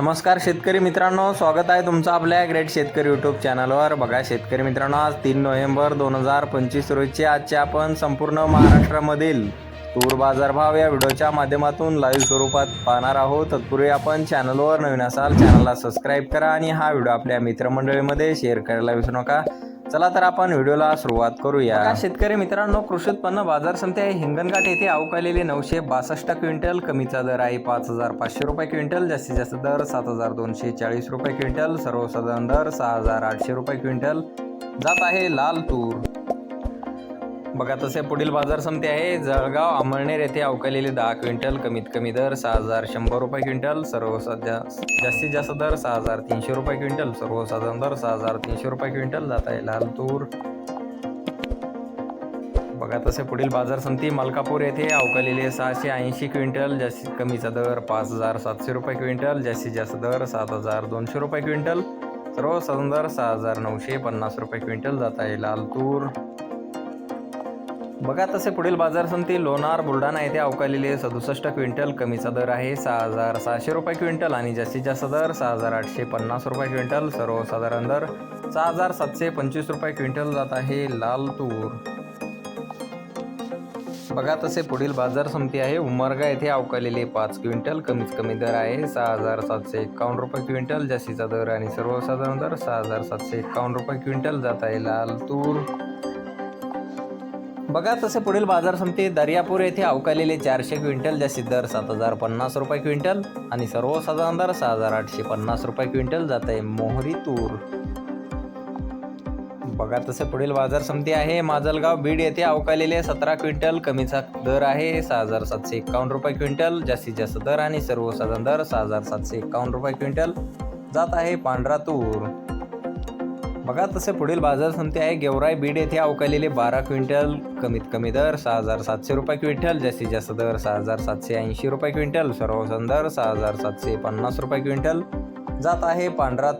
नमस्कार शेतकरी मित्रांनो स्वागत आहे तुमचं आपल्या ग्रेट शेतकरी यूट्यूब चॅनलवर बघा शेतकरी मित्रांनो आज तीन नोव्हेंबर दोन हजार पंचवीस रोजचे आजचे आपण संपूर्ण महाराष्ट्रामधील तूर बाजारभाव या व्हिडिओच्या माध्यमातून लाईव्ह स्वरूपात पाहणार आहोत. तत्पूर्वी आपण चॅनलवर नवीन असाल चॅनलला सबस्क्राईब करा आणि हा व्हिडिओ आपल्या मित्रमंडळीमध्ये शेअर करायला विसरू नका. चला तर आपण व्हिडिओला सुरुवात करूया. शेतकरी मित्रांनो कृषी उत्पन्न बाजार समिती आहे. हिंगणघाट येथे अवकालेले नऊशे बासष्ट क्विंटल कमीचा दर आहे. पाच हजार पाचशे रुपये क्विंटल जास्तीत जास्त दर सात हजार दोनशे चाळीस रुपये क्विंटल सर्वसाधारण दर सहा हजार आठशे रुपये क्विंटल. जात आहे लाल तूर. बघा तसे पुढील बाजार समिती आहे. जळगाव अमळनेर येथे अवकालेले दहा क्विंटल कमीत कमी दर सहा हजार शंभर रुपये क्विंटल सर्व सध्या जास्तीत जास्त दर सहा हजार तीनशे रुपये क्विंटल सर्वसाधारण दर सहा हजार तीनशे रुपये क्विंटल. जात आहे लाल तूर बघा तसे पुढील बाजार समिती मलकापूर येथे अवकालेले सहाशे ऐंशी क्विंटल जास्तीत कमीचा दर पाच हजार सातशे रुपये क्विंटल जास्तीत जास्त दर सात हजार दोनशे रुपये क्विंटल सर्वसाधारण दर सहा हजार नऊशे पन्नास रुपये क्विंटल. जात आहे लाल तूर बघा तसे पुढील बाजार समिती लोणार बुलढाणा येथे अवकालेले सदुसष्ट क्विंटल कमीचा दर आहे. सहा हजार सहाशे रुपये क्विंटल आणि जास्तीत जास्त दर सहा हजार आठशे पन्नास रुपये क्विंटल. सर्वसाधारण दर सहा हजार सातशे पंचवीस रुपये क्विंटल जात आहे लाल तूर बघा तसे पुढील बाजार समिती आहे. उमरगा येथे अवकालेले पाच क्विंटल कमीत कमी दर आहे. सहा हजार सातशे एकावन्न रुपये क्विंटल जास्तीचा दर आणि सर्वसाधारण दर सहा हजार सातशे एकावन्न रुपये क्विंटल जात आहे लाल तूर बघा तसे पुढील बाजार समिती दर्यापूर येथे अवकालेले चारशे क्विंटल जास्तीत दर सात हजार पन्नास रुपये क्विंटल आणि सर्वसाधारण दर सहा हजार आठशे पन्नास रुपये क्विंटल जात आहे मोहरी तूर. बघा तसे पुढील बाजार समिती आहे माजलगाव बीड येथे अवकालेले सतरा क्विंटल कमीचा दर आहे सहा हजार सातशे एकावन्न रुपये क्विंटल जास्तीत जास्त दर आणि सर्वसाधारण दर सहा हजार सातशे एकावन्न रुपये क्विंटल जात आहे पांढरा तूर. बघा तसे पुढील बाजार समिती आहे. गेवराई बीड येथे अवकालेले बारा क्विंटल कमीत कमी दर सहा हजार सातशे रुपये क्विंटल जास्तीत जास्त दर सहा हजार सातशे ऐंशी रुपये क्विंटल सर्वसाधारण दर सहा हजार सातशे पन्नास रुपये क्विंटल. जात आहे पांढरा